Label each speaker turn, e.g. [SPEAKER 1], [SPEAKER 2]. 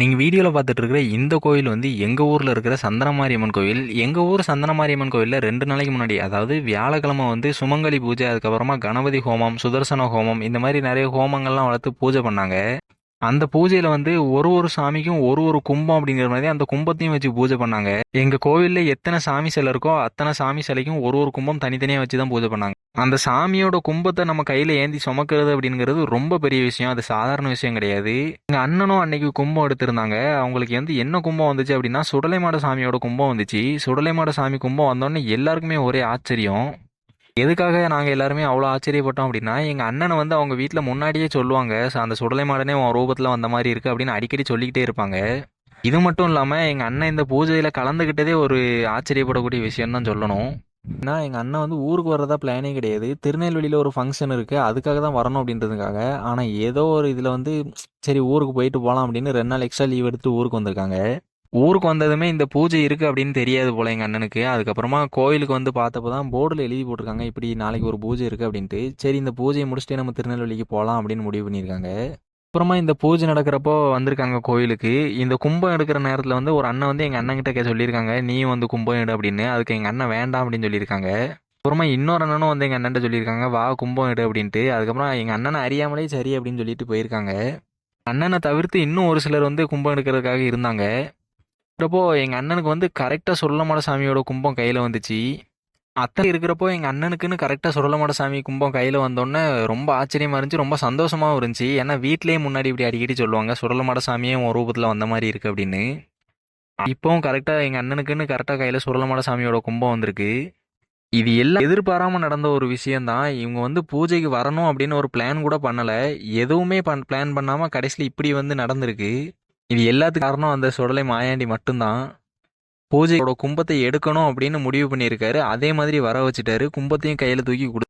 [SPEAKER 1] நீங்கள் வீடியோவில் பார்த்துட்டு இருக்கிற இந்த கோயில் வந்து எங்கள் ஊரில் இருக்கிற சந்தனமாரியம்மன் கோயில். எங்கள் ஊர் சந்தனமாரியம்மன் கோயிலில் ரெண்டு நாளைக்கு முன்னாடி அதாவது வியாழக்கிழமை வந்து சுமங்கலி பூஜை அதுக்கப்புறமா கணபதி ஹோமம் சுதர்சன ஹோமம் இந்த மாதிரி நிறைய ஹோமங்கள்லாம் வளர்த்து பூஜை பண்ணாங்க. அந்த பூஜையில் வந்து ஒரு ஒரு சாமிக்கும் ஒரு ஒரு கும்பம் அப்படிங்கிற மாதிரி அந்த கும்பத்தையும் வச்சு பூஜை பண்ணாங்க. எங்கள் கோவிலில் எத்தனை சாமி சிலை இருக்கோ அத்தனை சாமி சிலைக்கும் ஒரு ஒரு கும்பம் தனித்தனியாக வச்சு தான் பூஜை பண்ணாங்க. அந்த சாமியோட கும்பத்தை நம்ம கையில் ஏந்தி சுமக்கிறது அப்படிங்கிறது ரொம்ப பெரிய விஷயம். அது சாதாரண விஷயம் கிடையாது. எங்கள் அண்ணனும் அன்னைக்கு கும்பம் எடுத்திருந்தாங்க. அவங்களுக்கு வந்து என்ன கும்பம் வந்துச்சு அப்படின்னா சுடலைமாட சாமியோட கும்பம் வந்துச்சு. சுடலைமாட சாமி கும்பம் வந்தோடனே எல்லாருக்குமே ஒரே ஆச்சரியம். எதுக்காக நாங்கள் எல்லாருமே அவ்வளோ ஆச்சரியப்பட்டோம் அப்படின்னா எங்கள் அண்ணனை வந்து அவங்க வீட்டில் முன்னாடியே சொல்லுவாங்க அந்த சுடலை மாடனே உன் ரூபத்தில் வந்த மாதிரி இருக்குது அப்படின்னு அடிக்கடி சொல்லிக்கிட்டே இருப்பாங்க. இது மட்டும் இல்லாமல் எங்கள் அண்ணன் இந்த பூஜையில் கலந்துக்கிட்டதே ஒரு ஆச்சரியப்படக்கூடிய விஷயம் தான் சொல்லணும். ஏன்னா எங்கள் அண்ணன் வந்து ஊருக்கு வர்றதா பிளானே கிடையாது. திருநெல்வேலியில் ஒரு ஃபங்க்ஷன் இருக்குது அதுக்காக தான் வரணும் அப்படின்றதுக்காக. ஆனால் ஏதோ ஒரு இதில் வந்து சரி ஊருக்கு போயிட்டு போகலாம் அப்படின்னு ரெண்டு நாள் எக்ஸ்ட்ரா லீவ் எடுத்து ஊருக்கு வந்திருக்காங்க. ஊருக்கு வந்ததுமே இந்த பூஜை இருக்குது அப்படின்னு தெரியாது போல எங்கள் அண்ணனுக்கு. அதுக்கப்புறமா கோயிலுக்கு வந்து பார்த்தப்போ தான் போர்டில் எழுதி போட்டிருக்காங்க இப்படி நாளைக்கு ஒரு பூஜை இருக்குது அப்படின்ட்டு. சரி இந்த பூஜையை முடிச்சுட்டே நம்ம திருநெல்வேலிக்கு போகலாம் அப்படின்னு முடிவு பண்ணியிருக்காங்க. அப்புறமா இந்த பூஜை நடக்கிறப்போ வந்திருக்காங்க கோயிலுக்கு. இந்த கும்பம் எடுக்கிற நேரத்தில் வந்து ஒரு அண்ணன் வந்து எங்கள் அண்ணன் கிட்ட கே- சொல்லியிருக்காங்க நீயும் வந்து கும்பம் எடு அப்படின்னு. அதுக்கு எங்கள் அண்ணன் வேண்டாம் அப்படின்னு சொல்லியிருக்காங்க. அப்புறமா இன்னொரு அண்ணனும் வந்து எங்கள் அண்ணன்ட்ட சொல்லியிருக்காங்க வா கும்பம் எடு அப்படின்ட்டு. அதுக்கப்புறம் எங்கள் அண்ணனை அறியாமலே சரி அப்படின்னு சொல்லிட்டு போயிருக்காங்க. அண்ணனை தவிர்த்து இன்னும் ஒரு சிலர் வந்து கும்பம் எடுக்கிறதுக்காக இருந்தாங்க. இருக்கிறப்போ எங்கள் அண்ணனுக்கு வந்து கரெக்டாக சொல்லமாட சாமியோட கும்பம் கையில் வந்துச்சு. அத்தனை இருக்கிறப்போ எங்கள் அண்ணனுக்குன்னு கரெக்டாக சுடலமாட சாமி கும்பம் கையில் வந்தோடனே ரொம்ப ஆச்சரியமாக இருந்துச்சு ரொம்ப சந்தோஷமாகவும் இருந்துச்சு. ஏன்னா வீட்லேயே முன்னாடி இப்படி அடிக்கடி சொல்லுவாங்க சுடலமாட சாமியே உன் ரூபத்தில் வந்த மாதிரி இருக்குது அப்படின்னு. இப்போவும் கரெக்டாக எங்கள் அண்ணனுக்குன்னு கரெக்டாக கையில் சுடலமாட சாமியோட கும்பம் வந்திருக்கு. இது எல்லாம் எதிர்பாராமல் நடந்த ஒரு விஷயந்தான் இவங்க வந்து பூஜைக்கு வரணும் அப்படின்னு ஒரு பிளான் கூட பண்ணலை. எதுவுமே பண் பிளான் பண்ணாமல் கடைசியில் இப்படி வந்து நடந்திருக்கு. இது எல்லாத்துக்கும் காரணம் அந்த சுடலை மாயாண்டி மட்டும்தான். பூஜையோட கும்பத்தை எடுக்கணும் அப்படின்னு முடிவு பண்ணியிருக்காரு. அதே மாதிரி வர வச்சுட்டாரு. கும்பத்தையும் கையில் தூக்கி கொடு